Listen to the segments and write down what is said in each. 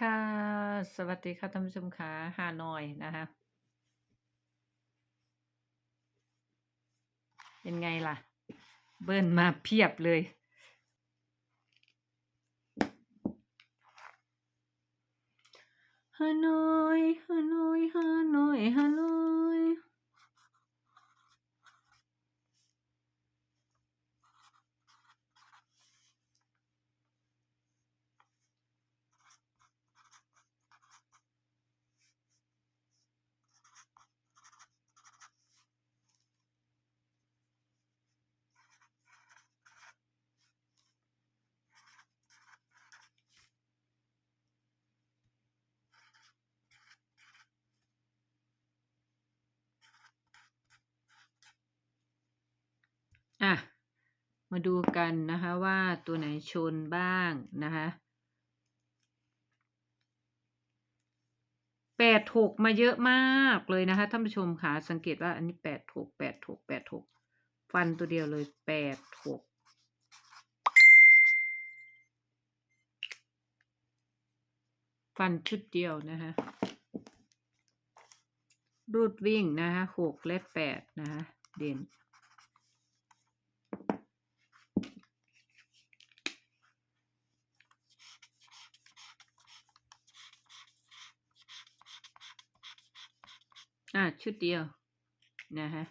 ค่ะ สวัสดีค่ะท่านผู้ชมค่ะ ฮานอยนะคะ เป็นไงล่ะ เบิ้ลมาเพียบเลย ฮานอย ฮานอย ฮานอย ฮานอย อะ มาดูกันนะคะว่าตัวไหนชนบ้างนะคะแปดหกมาเยอะมากเลยนะคะท่านผู้ชมค่ะสังเกตว่าอันนี้แปดหกแปดหกแปดหกฟันตัวเดียวเลยแปดหกฟันชุดเดียวนะคะรูดวิ่งนะคะหกและแปดนะคะเด่น อะชุดเดียว นะฮะ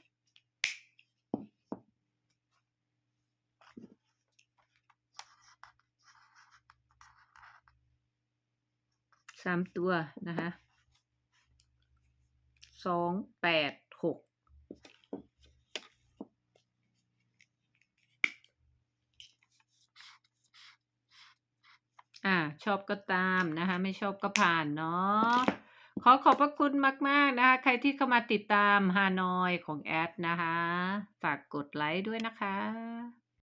สามตัวนะคะสองแปดหกอ่า ชอบก็ตามนะคะ ไม่ชอบก็ผ่านเนาะ ขอขอบพระคุณมาก ๆ นะคะ ใครที่เข้ามาติดตามฮานอยของแอดนะคะ ฝากกดไลค์ด้วยนะคะ